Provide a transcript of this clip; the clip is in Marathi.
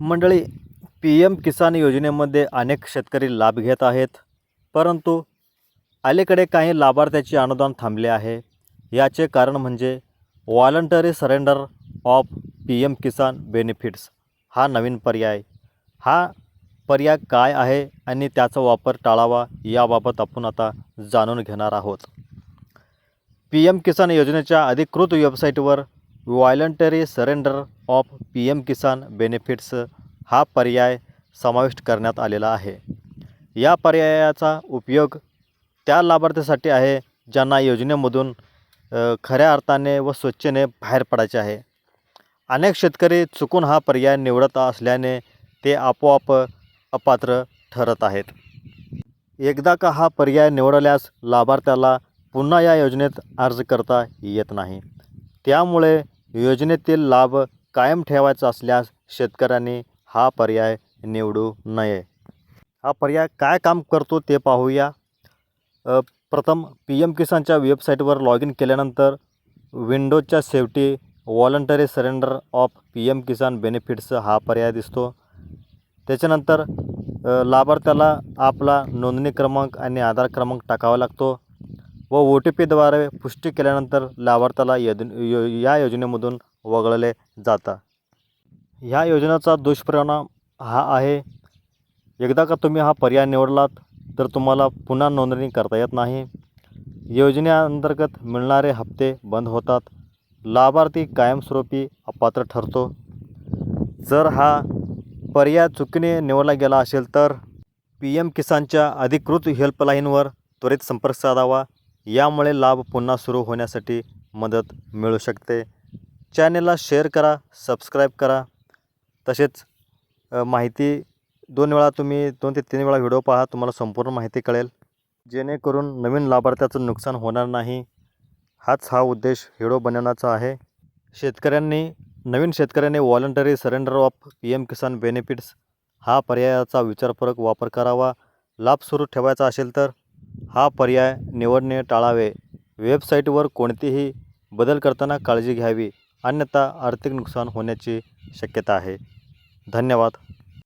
मंडळी पी एम किसान योजनेमध्ये अनेक शेतकरी लाभ घेत आहेत परंतु अलीकडे काही लाभार्थ्याचे अनुदान थांबले आहे. याचे कारण म्हणजे voluntary surrender of P M Kisan benefits. हा नवीन पर्याय. हा पर्याय काय आहे आणि त्याचा वापर टाळावा याबाबत आपण आता जाणून घेणार आहोत. पी एम किसान योजनेच्या अधिकृत वेबसाईटवर voluntary surrender of P M Kisan benefits हा पर्याय समाविष्ट करण्यात आलेला आहे. या पर्यायाचा उपयोग त्या लाभार्थ्यासाठी आहे ज्यांना योजनेमधून खऱ्या अर्थाने व स्वच्छेने बाहेर पडायचे आहे. अनेक शेतकरी चुकून हा पर्याय निवडत असल्याने ते आपोआप अपात्र ठरत आहेत. एकदा का हा पर्याय निवडल्यास लाभार्थ्याला पुन्हा या योजनेत अर्ज करता येत नाही. त्यामुळे योजनेतील लाभ कायम ठेवायचा असल्यास शेतकऱ्यांनी हा पर्याय निवडू नये. हा पर्याय काय काम करतो ते पाहूया. प्रथम पी एम किसानच्या वेबसाईटवर लॉग इन केल्यानंतर विंडोजच्या शेवटी voluntary surrender of P M Kisan benefits हा पर्याय दिसतो. त्याच्यानंतर लाभार्थ्याला आपला नोंदणी क्रमांक आणि आधार क्रमांक टाकावा लागतो. व ओ टी पीद्वारे पुष्टी केल्यानंतर लाभार्थ्याला यद यो या योजनेमधून वगळले जातं. ह्या योजनेचा दुष्परिणाम हा आहे. एकदा का तुम्ही हा पर्याय निवडलात तर तुम्हाला पुन्हा नोंदणी करता येत नाही. योजनेअंतर्गत मिळणारे हप्ते बंद होतात. लाभार्थी कायमस्वरूपी अपात्र ठरतो. जर हा पर्याय चुकीने निवडला गेला असेल तर पी एम किसानच्या अधिकृत हेल्पलाईनवर त्वरित संपर्क साधावा. यामुळे लाभ पुन्हा सुरू होण्यासाठी मदत मिळू शकते. चॅनेलला शेअर करा सबस्क्राईब करा. तसेच माहिती दोन वेळा तुम्ही दोन ते तीन वेळा व्हिडिओ पहा तुम्हाला संपूर्ण माहिती कळेल. जेणेकरून नवीन लाभार्थ्याचं नुकसान होणार नाही. हाच हा उद्देश व्हिडिओ बनवण्याचा आहे. शेतकऱ्यांनी नवीन शेतकऱ्यांनी voluntary surrender of P M Kisan benefits हा पर्यायाचा विचारपूर्वक वापर करावा. लाभ सुरू ठेवायचा असेल तर हा पर्याय निवडणे टाळावे. वेबसाईटवर कोणतीही बदल करताना काळजी घ्यावी. अन्यथा आर्थिक नुकसान होण्याची शक्यता आहे. धन्यवाद.